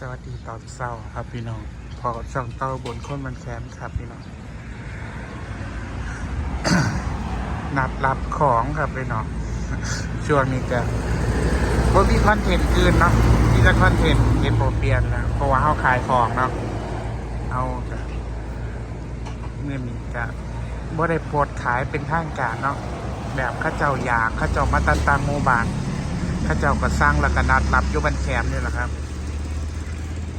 สวัสดีตอนเศร้าครับพี่น้อง พอช่องเต้าบนคนมันแค้นครับพี่น้อง นัดรับของครับพี่น้อง ช่วงนี้ก็บ่มีคอนเทนต์อื่นเนาะมีแต่คอนเทนต์เห็นโปรเปลี่ยนนะเพราะว่าเขาขายของเนาะ เอาก็เมื่อนี้ก็บ่ได้โพสต์ขายเป็นทางการเนาะ แบบข้าเจ้าอยากข้าเจ้ามาตันตามโมบานข้าเจ้าก็สร้างแล้วก็นัดรับยู่บันแคมนี่แหละครับ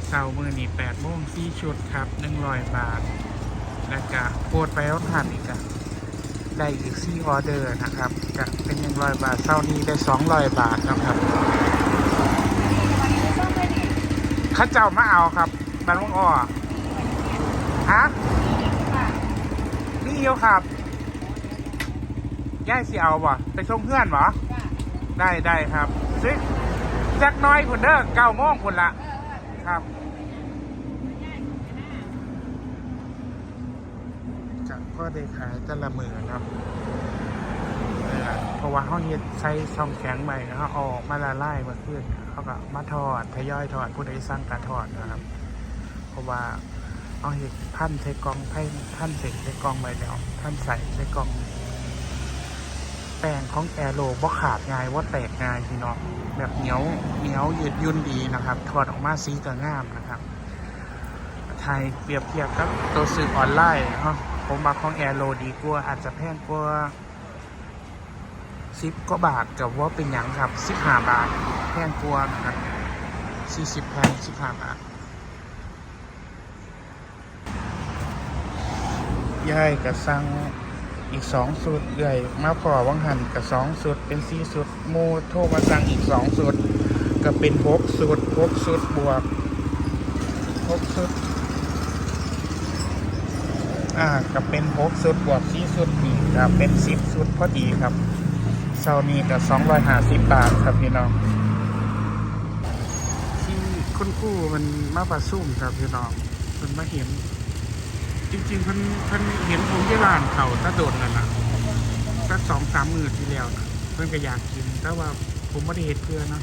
เสาร์มือนี่แปดโมงสี่ชุดครับหนึ่งร้อยบาท แล้วก็โพดไปแล้วหันอีกอะได้อีกสี่ออเดอร์นะครับก็เป็นหนึ่งร้อยบาทเสาร์นี้ได้สองร้อยบาทนะครับข้าเจ้ามาเอาครับบันวงอ้อฮะนี่เดียวครับย่ายสิเอาบ่ไปส่งเพื่อนบ่ได้ได้ครับซิจักน้อยคุณเด้อเก้าโมงคุณละครับจะก็ ได้ขายแต่ละมือครับเพราะว่าเขาเฮ็ดใช้ช่องแข็งใหม่นะเขาออกมาละลายมาขึ้นเขาก็มาทอดทยอยทอดผู้ใดสร้างการทอดนะครับ เพราะว่าเอาเห็ดพันใส่กล่องให้ท่านเสร็จใส่กล่องไปแล้วท่านใส่ใส่กล่องแป้งของแอโรบ่ขาดง่ายว่าแตกง่ายพี่น้องแบบเหนียวเหนียวยืดยุ่นดีนะครับถอดออกมาสีก็งามนะครับไทยเปรียบเทียบกับตัวสื่อออนไลน์เนาะ ผมมาของแอร์โรดีกว่าอาจจะแพงกว่าสิบก็บาทกับว่าเป็นหยังครับสิบห้าบาทแพงกว่านะครับสี่สิบแพงสิบห้าบาทย่ายกับสั่งอีกสองสุดเอื่อยมาพอวังหันกับสองสุดเป็นสี่สุดโมโทมาสั่งอีกสองสุดก็เป็นหกสุดหกสุดบวกหกสุด อ่าก็เป็นหกสุดบวกสี่สุดอีกก็เป็นสิบสุดพอดีครับเซานี้ก็สองร้อยห้าสิบบาทครับพี่น้องที่คุณคู่มันมาประซุ่มครับพี่น้องมันมาเห็น จริงๆเพิ่นเพิ่นเห็นผมที่ร้านเขาตะโดดนั่นน่ะสักสองสามมือที่แล้วนะเพิ่นก็อยากกิน แต่ว่าผมไม่ได้เห็นเพื่อเนะ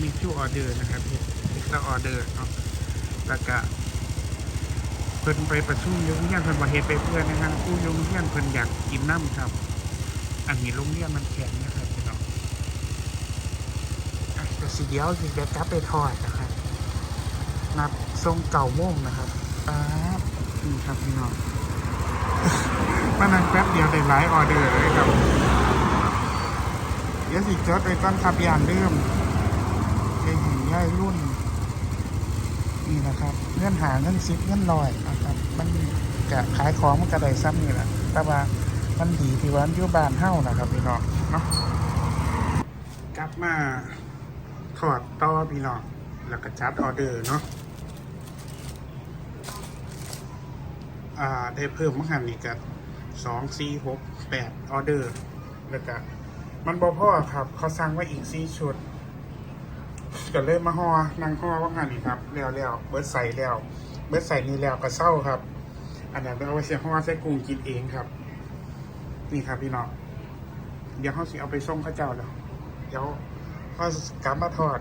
มีคิวออเดอร์นะครับเห็ดเอ็กซ์ออเดอร์เนาะแล้วก็ เพิ่นไปประชุมโรงเรียนเพิ่นบ่เฮ็ดไปเพื่อนนะครับผู้โรงเรียนเพิ่นอยากกินน้ำครับ อันนี้โรงเรียนมันแข็งนะครับพี่น้องแต่สีเดียวสิเดี๋ยวกลับไปทอดนะครับนัดทรงเก่าโมงนะครับป๊าบนี่ครับพี่น้องมานั่งแป๊บเดียวได้หลายออเดอร์เลยครับเดี๋ยวสิจดไปก่อนครับอย่างเดิมไอ้หินย่ายรุ่น นี่นะครับเงื่อนหาเงื่อนซิปเงื่อนลอยนะครับมันกะขายของมันกระไดซ้ำนี่แหละแต่ว่ามันดีที่ว่ามันอยู่บ้านเฮ้านะครับพี่น้องเนาะกลับมาถอดต่อพี่น้องแล้วก็จัดออเดอร์เนาะอ่าได้เพิ่มมหันนี่กับสองสี่หกแปดออเดอร์แล้วก็มันบอพ่อครับเขาสั่งไว้อีกสี่ชุด ก็เลยมาห่อนั่งหอว่าหันนี่ครับแล้วแล้วเบิร์ดใส่แล้วเบิร์ดใส่นี่แล้วก็เศร้าครับ อันนั้นเอาไว้เสียห่อใส่กุ้งกินเองครับ นี่ครับพี่น้องเดี๋ยวเขาสิเอาไปส่งข้าเจ้าแล้ว เดี๋ยวเขากลับมาทอด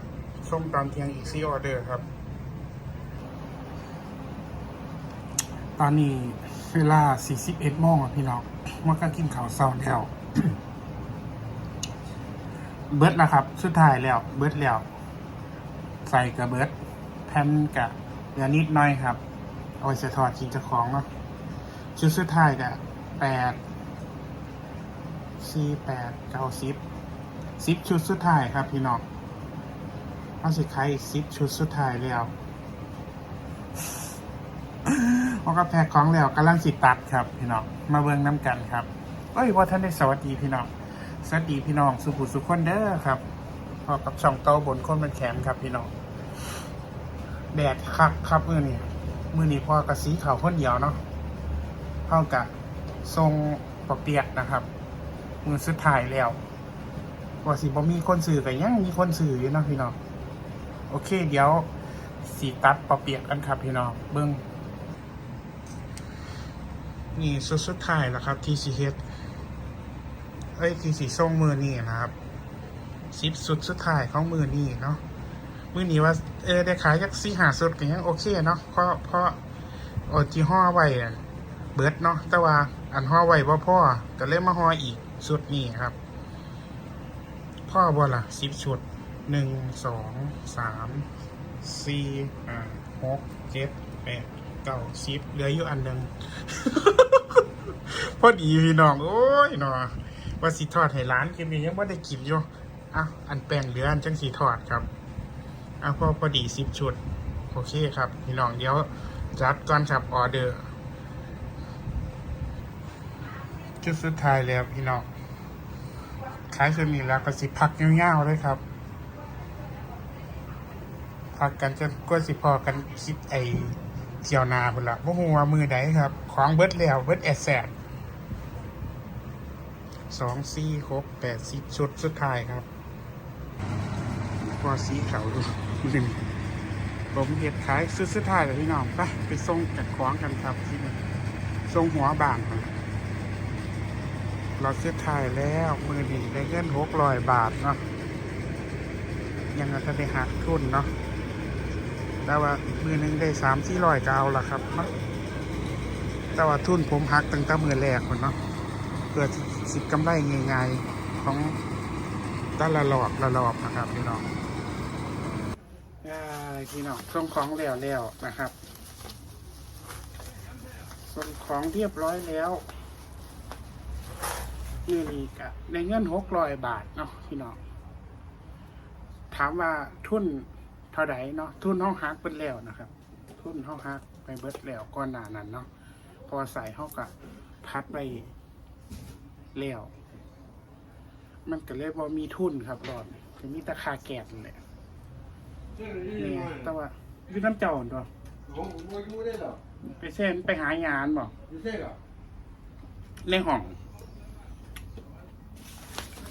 ส่งตอนเที่ยงอีกสี่ออเดอร์ครับ ตอนนี้เวลา 41โมงอะพี่น้องมันก็กินข้าวเช้าแล้ว เบิร์ดนะครับ สุดท้ายแล้ว เบิร์ดแล้ว ใส่กับเบิดแผ่นกับเหลือนิดหน่อยครับ เอาไว้ใส่ทอดกินเจ้าของเนาะชุดสุดท้ายกับแปดสี่แปดเก้าสิบสิบชุดสุดท้ายครับพี่น้องเอาสิใครสิบชุดสุดท้ายแล้วพอก็แพ็คของแล้วกำลังสิตัดครับพี่น้องมาเบิ่งน้ำกันครับเอ้ยว่าท่านได้สวัสดีพี่น้องสวัสดีพี่น้องสุขุสุขคนเด้อครับพอกับช่องเตาบนคนมันแขนครับพี่น้อง แดดคักครับมือนี้มือนี้พอกระสีขาวคนเดียวเนาะเท่ากับทรงปอเปียกนะครับ มือสุดท้ายแล้วกว่าสิบ่มีคนสื่อแต่ยังมีคนสื่ออยู่เนาะพี่น้องโอเค เดี๋ยวสีตัดปอเปียกกันครับพี่น้องเบิ่งนี่สุดสุดท้ายแล้วครับที่สีเฮ็ดเอ้ยที่สีส่งมือนี่นะครับสิบสุดสุดท้ายของมือนี่เนาะ มื้อนี้ว่าเออได้ขายจักสี่หาสุดก็ยังโอเคเนาะเพราะเพราะโอจีห่อไว้เบิดเนาะแต่ว่าอันห่อไว้บ่พ่อก็เลยมาห่ออีกสุดนี้ครับ พ่อบ่ล่ะสิบชุดหนึ่งสองสามสี่ห้าหกเจ็ดแปดเก้าสิบเหลืออยู่อันหนึ่งพอดีพี่น้องโอ้ยเนาะว่าสิทอดให้ร้านกินนี่ยังไม่ได้กินอยู่อะอันแป้งเหลืออันจังสีทอดครับ อะพอพอดีสิบชุด โอเคครับ พี่น้องเดี๋ยวจัดก่อนครับออเดอร์จุดสุดท้ายแล้วพี่น้องขายส่วนนี้แล้วก็สิพักเงี้ยวๆเลยครับ พักกันจนกว่าสิพอกันคิดไอเที่ยวนาพุ่นละบ่ฮู้ว่ามือใดครับ ของเบิดแล้วเบิดแอดแสดสองสี่ครบแปดสิบชุดสุดท้ายครับพอสีเขาดู หนึ่งผมเห็ดขายซื้อสุดท้ายเลยพี่น้องไปไปส่งจัดของกันครับที่นี่ส่งหัวบานครับเราเสียถ่ายแล้วมือดีได้เงินหกร้อยบาทเนาะยังจะได้หักทุนเนาะแต่ว่ามือหนึ่งได้สามสี่ร้อยก็เอาละครับเนาะแต่ว่าทุนผมหักตั้งแต่มือแรกคนเนาะเพื่อสิกำไรง่ายๆของแต่ละรอบละรอบนะครับพี่น้อง อ่พี่น้องส่งของแล้วแล้วนะครับส่งของเรียบร้อยแล้วนี่นี่กะในเงินหกร้อยบาทเนาะพี่น้องถามว่าทุนเท่าไหร่เนาะทุนห้องฮักเป็นแล้วนะครับ ทุนห้องฮักไปเบิดแล้วก่อนหน้านั้นเนาะพอใส่ห้องกะพัดไปแล้วมันก็เลยว่ามีทุนครับรอดจะมีตะคาแกนั่นแห ละนี่แต่ว่าอยู่น้ำเจ้าตัวผมผมอยู่ได้หรอไปเส้นไปหางานบอกอยู่ได้หรอเล่ห้อง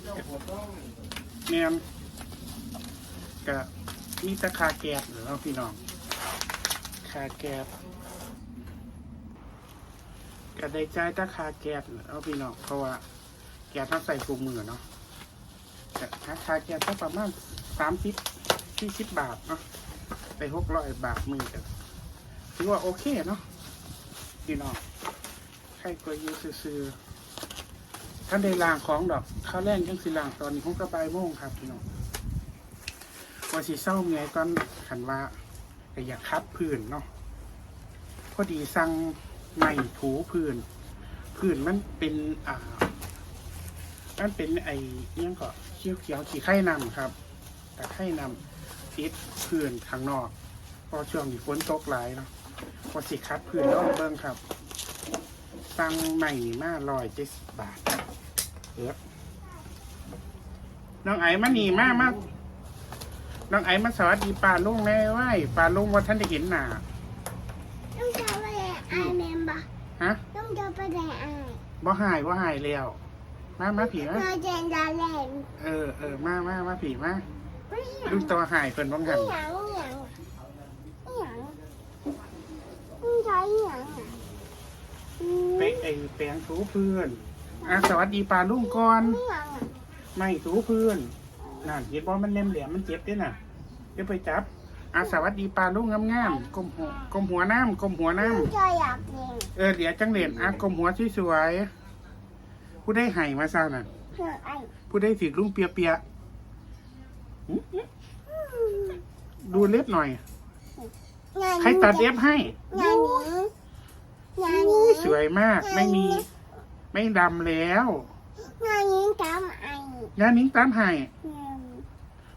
เจ้าผมต้องเนี่ยก็มีแตะคาแกบหรือเราพี่น้องคาแกบก็ได้ใจายแตะคาแกบหรือเราพี่น้องเพราะว่าแกบต้องใส่กุมมือเนาะแต่ถ้าคาแกบก็ประมาณสามสิบ สี่สิบบาทเนาะไปหกร้อยบาทมือกันถือว่าโอเคเนาะพี่น้องใครก็อยูซื้อท่านได้ลางของดอกข้าวแรงยังสิลางตอนนี้คงกระบายโมงครับพี่น้องว่าสิเศร้าเมียก่อนขันว่าก็อยากคัดพื้นเนาะพอดีสั่งใหม่ถูพื้นพื้นมันเป็นอ่ามันเป็นไอ้เอี้ยงก็เขียวเขียวขี้ไข่นำครับแต่ไข่นำ ติดพื้นข้างนอกเพอช่วงนี้ฝนตกหลายเนาะพอสิคัดพื้นแล้วเบิ่งครับสั่งใหม่นี่มาร้อยเจ็ดสิบบาทเออน้องไอ้มานี่มามาน้องไอ้มาสวัสดีป่าลุงแม่ไหว้ป่าลุงว่าท่านได้เห็นหน้าต้องจะไปไหนไอายแมนบะฮะต้องจะไปไหนไอายบ่หายบ่หายแล้วมามาผีมาเราเจนดาแลนเออเออมามามาผีมาไม่หยัง ลุงตัวหายเพิ่นบ้องหันไม่หยังไม่หยังไม่หยังไม่ใช่หยังอะอืมไปไอ้แปลงถูพื้นอะสวัสดีป่าลุงก่อนไม่หยังอะไม่ถูพื้นนั่นเห็นบ่มันแหลมแหลมๆมันเจ็บเด้น่ะเดี๋ยวไปจับอะสวัสดีป่าลุงงามๆก้มหัวก้มหัวน้ำก้มหัวน้ำไม่ใช่อยากเล่นเออเดี๋ยวจังเล่นอะก้มหัวสวยๆผู้ได้ไห้มาซ่าน่ะเพื่อไอ้ผู้ได้ถือลุงเปียเปียๆหึ ดูเล็บหน่อยงานใครตัดเล็บให้งานนี้งานอุ๊นี้ยสวยมาก ไม่มี ไม่ดำแล้วงานนี้ตามไอ้งานนิ้งตามให้อืม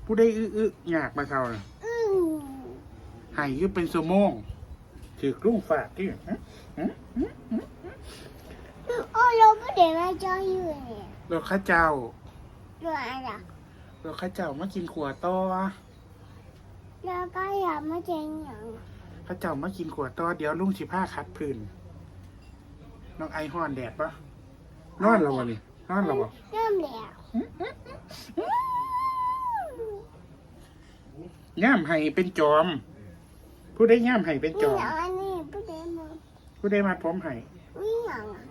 ผู้ได้อื้ออื้ออยากมาเขาน่ะอืมให้อยืเป็นสมงถือลุงฝากที่ฮะฮะฮะโอ้เราก็เดี๋ยวมาเจออยู่เนี่ยรถข้าเจ้าด้วยอะไร อะรถข้าเจ้ามากินขวดต่อแล้วก็อยากมาเจอหยังข้าเจ้ามากินขวดต่อเดี๋ยวลุงสิผ้าคัดพื้นน้องไอห้อนแดดปะนอนแล้ววะนี่นอนแล้ววะเริ่มแล้วย่ามไห้เป็นจอม ผู้ได้ย่ามไห้เป็นจนี่อมอย่างอันนี้ผู้ใดมาผู้ได้มาพร้อมไห้นี่อย่างอะ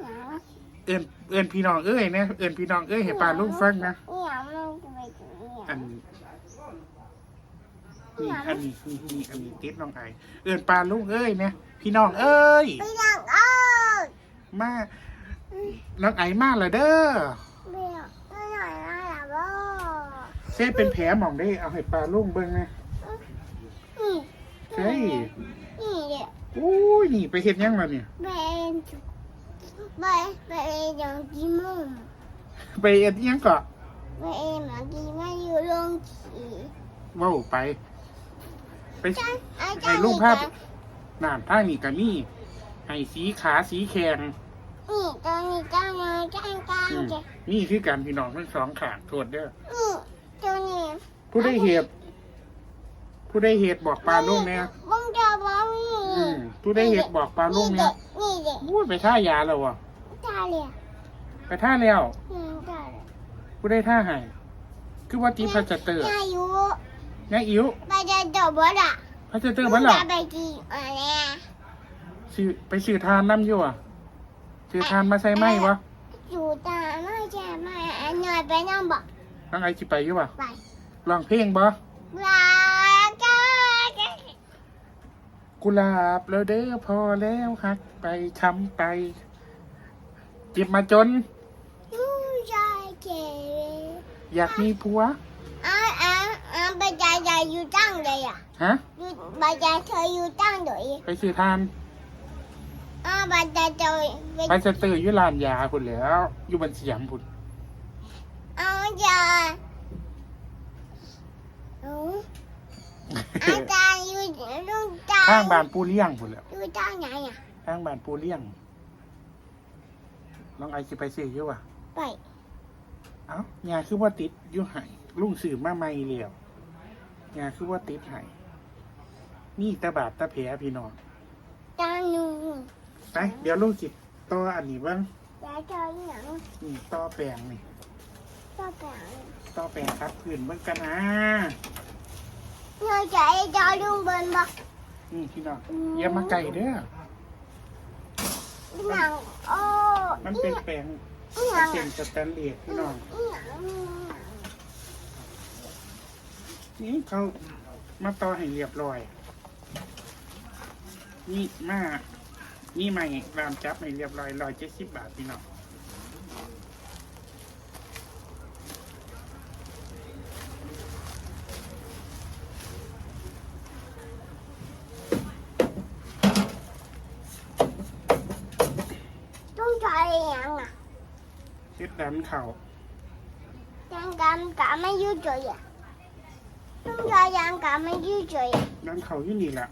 อย่างอะเอื่นเอื่นพี่น้องเอ้ยนะเอื่นพี่น้องเอ้ยให้ปลาลุงฟังนะ นี่อย่างเราจะไปถึงนี่อ อั ย่าง น นี่อันนี้นี่นี่อันนี้ติดน้องไอเอินปลาลูกเอ้ยเนี่ยพี่น้องเอ้ย ไปนั่งเอ้ยมาน้องไอมาเลยเด้อเบี้ยไม่หน่อยนะล่ะบ่เส้เป็นแผลหมองได้เอาให้ปลาลูกเบิ่งนะนี่เฮ้ยนี่เดี๋ยวอู้ยนี่ไปเฮ็ดหยังมาเนี่ย เป็นไปไปยังกินมุมไปเอ็ดหยังก็ไปมากินมาอยู่โรงขี่ เว้าไป ไปจ้าอาให้จารย์ลุงภาพน้ำทางนี้ก็มีให้สีขาสีแข็งนี่ตอนนี้จ้างงานจ้างการอืมจ้ะนี่คือการพี่น้องทั้งสองขางโทษเด้อนี่ตัวนี้ผู้ได้เหตุผู้ได้เหตุบอกปลาลุงเนี่ยมึงจะบอกนี่อืมผู้ได้เหตุบอกปลาลุงเนี่ยนี่เด็กพูดไปท่ายาแล้ววะตาเลยไปท่าแล้วอืมตาเลยผู้ได้ท่าให้คือว่าตีพัชเตอร์อา ยุยังอิ๋วไปจะจบบ่ล่ะพัชเตอร์บ้านหรอจะไปกินอะไรซื้อไปซื้อทานน้ำอยู่อะซื้อทานมาใส่ไหมวะอยู่ตาไม่ใช่ไม่อันหน่อยไปนั่งบอกน้องไอจิไปอยู่วะไปลองเพลงบ่ลาจ้ากุหลาบแล้วเด้อพอแล้วฮักไปช้ำไปจิบมาจนผู้ชายเก๋อยากมีผัว อ่าอ่าอ่าไปจ่ายจ่ายอยู่ตั้งเลยอะฮะอยู่ไปจ่ายเธออยู่ตั้งเลยไปซื้อทานอ่าไปจ่ายเธอไปไปสตืออยู่ลานยาพุ่นแหล้ว อยู่บันเสียมพุ่นเอาจ่ายอืมอาจารย์อยู่ลูกจ้าข้างบ้านปูเลี้ยงพุ่นแหล้วอยู่ตั้งไหนอะข้างบ้านปูเลี้ยงน้องไอจะไปซื้ออยู่วะไปเอ้ายาคือว่าติดอยู่ไห้ลุงสื่อมาไม่เลี้ยว ยาคือว่าติดไห้นี่ตาบาดตาแผลพี่น้องจ้าหนูไปเดี๋ยวลุงจิตต่ออันนี้บ้างจ่ายเธอหนังนี่ต่อแปลงนี่ก็แก่ต่อแปลงครับพื้นเบิ่งกันนะเงยใจจอลุงเบิร์นบอกนี่พี่น้องอย่ามาไก่เด้อหนังโอ้มันเป็นแปลงหนังเป็นสแตนเลสพี่น้องห นังนี่เขามาต่อให้เรียบร้อย นี่มานี่ใหม่รามจับให้เรียบร้อยร้อยเจ็ดสิบบาทพี่น้องต้องใช้ยังอะเฮ็ดดันเข่าจังกันกะไม่ยืดเฉยอะ ต้องใช้ยังกะไม่ยืดเฉยดันเข่าอยู่นี่แหละ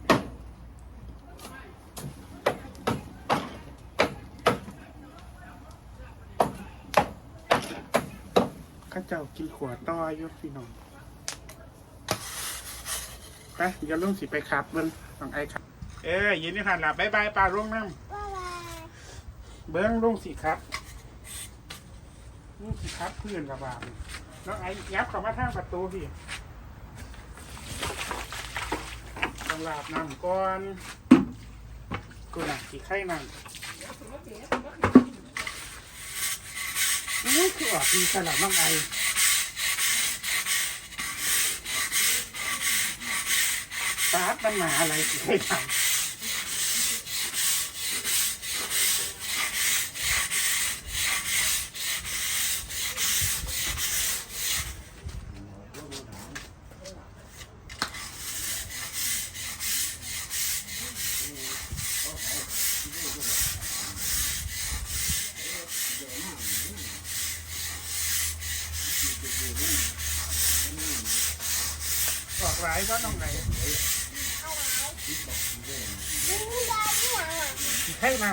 ข้าเจ้ากินขวดต่อยู่พี่น้องไปเดี๋ยวลุงสิไปขับเบิ้งของไอ้ครับ เอ้ยยินดีค่ะหลับบายบายปลาลุงน้บ๊ายบายำเบิ้งลุงสิครับลุงสิครับเพื่อนระบาดน้องไอ้ยับเข้ามาทางประตูพี่ ต้องลาบน้ำก่อนกูน่ะสีไข่นั่งอู้คือออกดีสลับมังไอ้ปาดมันมาอะไรสีไข่ทำ ออกร้ายก็ต้องไง ดึงได้ที่ยัง อะสีไข่น้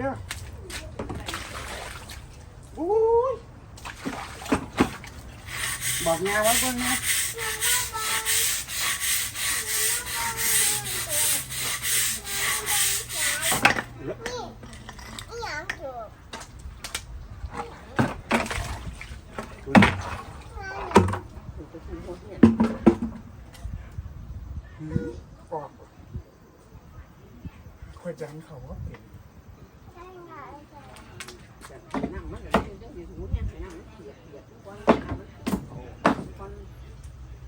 ดึ อุ้ยบอกงานไว้ก่อนนะ เออกค่อยจังเขาว่าเป็น ได้ไงจ๊ะ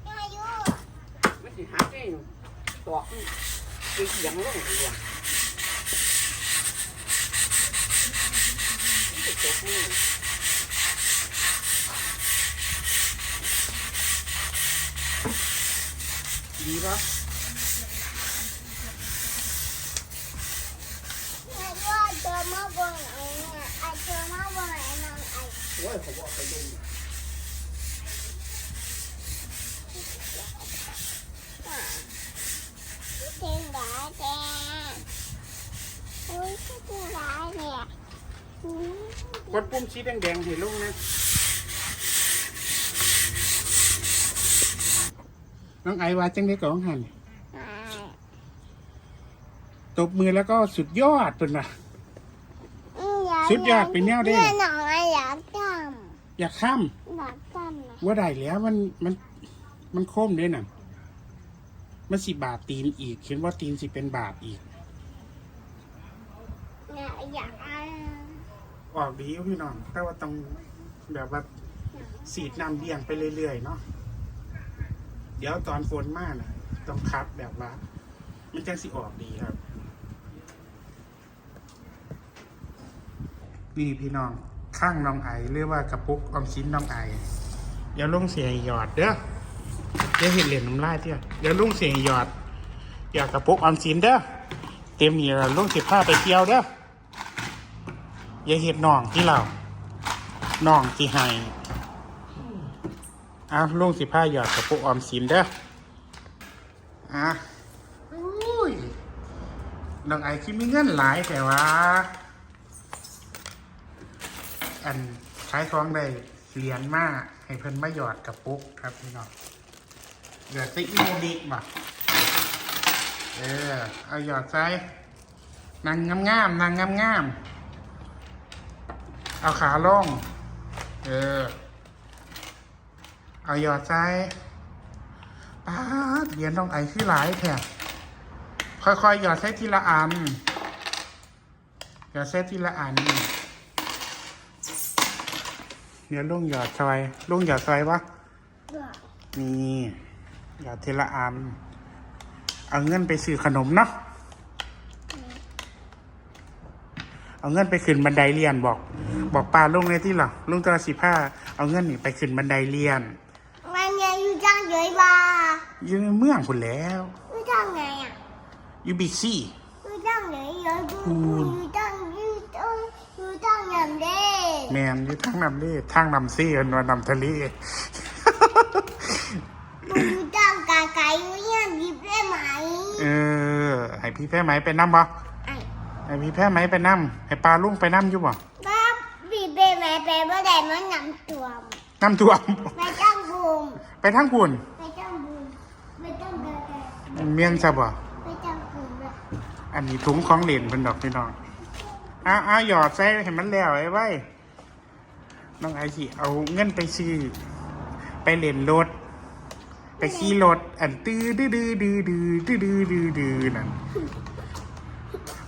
อายุ มันสิหักเองตอกมันตีเสียงลงดีกว่ามันจะตกมือ ดีปะว่าเจอมาบนไอ้เนี่ยไอเจอมาบนไอ้นางไอ้โอ้ยเขาบอกไปดูเก่งหลายแกโอ้ยเก่งหลายเนี่ยกดปุ่มชี้แดงๆเห็นลงนะ น้องไอว่าจังได้ก่องหันอ่าตบมือแล้วก็สุดยอดตุนนะอืมากสุดยอดไปแนวเด้แม่หน่อยอยากจอยากข้ามำอยากจำนะว่าได้แล้วมันมันมันโค้มด้วยน่ะมันสิบาทตีนอีกเขียนว่าตีนสิเป็นบาทอีกเนี่ยอยากเอาออกดีอยู่พี่น้องแต่ว่าต้องแบบว่าสีดน้ำเลี้ยงไปเรื่อยๆเนาะ เดี๋ยวตอนฝนมากนะต้องคัดแบบว่ามันจังสิออกดีครับ นี่พี่น้องข้างน้องไอเรียกว่ากระปุกออมชิ้นน้องไอเดี๋ยวลุงเสียงหยอดเด้อเดี๋ยวเห็นเหรียญน้ำลายเที่ยเดี๋ยวลุงเสียงหยอดหยอดกระปุกออมชิ้นเด้อเต็มนี่แล้วลุงสิพาไปเที่ยวเด้ออย่าเห็ดน่องที่เราน่องที่ให้ อะลุงสิผ้าหยอดกระปุกออมสินเด้ออะอุ้ยน้องไอคิดมีเงินหลายแต่ว่า อันใช้ท้องได้เหรียญมากให้เพิ่นมาหยอดกระปุกครับพี่น้องหยอดใส่อีโมดิบ่ะเออเอาหยอดใส่นางงามๆนางงามๆเอาขาล่อง เออ เอาหยอดใจป้าเหรียญต้องไอคือหลายแถบค่อยๆหยอดใส่ทีละอันหยอดใส่ทีละอันเดี๋ยวลุงหยอดซอยลุงหยอดซอยวะนี่หยอดทีละอัน เอาเงินไปซื้อขนมเนาะเอาเงินไปขึ้นบันไดเรียนบอก บอกปลาลุงเลยที่หรอลุงตัวสิผ้าเอาเงินนี่ไปขึ้นบันไดเรียน อยู่จังเลยบ้าอยู่ในเมืองคุณแล้วอยู่จังไงอะอยู่บิ๊กซี่อยู่จังเลยอยู่คูอยู่ณองอยู่จังอยู่จังอย่างเด้แมนอยู่ทางนำเล่ทางนำซี่นว่านำทะเลอยู่จังกาไก่อยู่ยังหยิบได้ไหมเออให้พี่แพ้ไหมไปนั่บ่ให้พี่แพ้ไหมไปนั่ให้ปลาลุงไปนั่อยู่บ่บ้าบีบเป็นไหมเป็นเมื่ไหร่มันน้ำตัวมน้ำท่วมไปจังบู มไปทางปุ่นไปจังบูมไปจังเดเดเมียงซะบ่ไปจังบูมเลยอันนี้ถุงของเหรียญเป็นดอกพี่น้องอ้าวอ้าวหยอดใส่เห็นมันแล้วไอ้ไว้น้องไอสิเอาเงินไปซื้อไปเหรียญรถ ไปขี่รถอันตื้อดื้อดื้อดื้อดื้อดื้อดื้อดื้อดื้อนั่น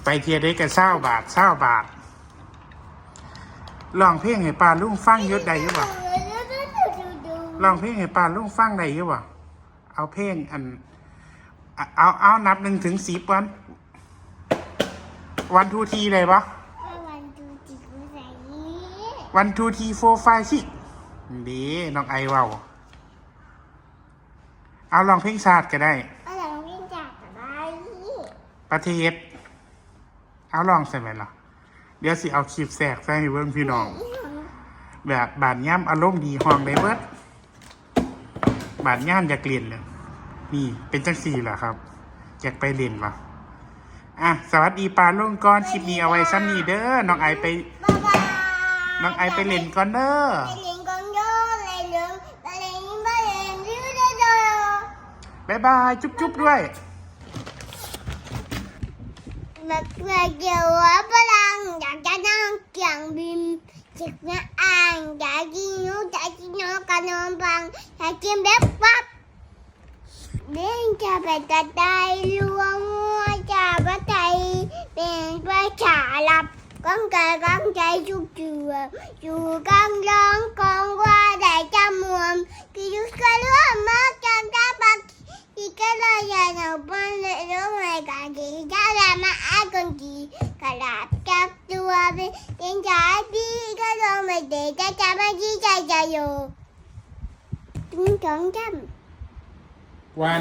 ไปเทียได้กันเศร้าบาทเศร้าบาทลองเพลงให้ปลาลุงฟังอยุดใดอยังบ่ ลองเพลงให้ปลาลุงฟังใดอยังบ่เอาเพลงอัน เอาเอานับหนึ่งถึงสิบวัน วันทูทีเลยปะวันดูจิตวิสัยวันทูทีโฟไฟซิดีน้องไอเว้าเอาลองเพลงชาติก็ได้อะไรวิ่งจากอะไรประเทศ เอาลองใส่ไหมล่ะ เดี๋ยวสิเอาคลิปแสกใส่ให้เบิ่งพี่น้อง แบบบาดย่ำอารมณ์ดีห้องได้เบิด บาดย่ำอยากเรียนเลยนี่เป็นจังสี่เหรอครับ อยากไปเรียนวะอะสวัสดีปลาลุงก่อนคลิปนี้เอาไว้ซ้ำนี้เด้อน้องไอไปบ๊ายบายน้องไอไปเล่นก่อนเด้อไปเล่นกันเยอะเลยเดิมไปเล่นไปเล่นยืดเด้อบ๊ายบายจุ๊บจุ๊บด้วยนักเรียนเกี่ยวกับพลังอยากจะนั่งเกี่ยงบิน จิกนะอ่างอยากกินนูอยากกินน้องกับน้องบังอยากกินแบบปั๊บเล่นจะไปตัดได้รวมมัวจะบัใจเป็นประชาลับก้องกายก้องใจจุกเจืออยู่ก้องร้องกองว่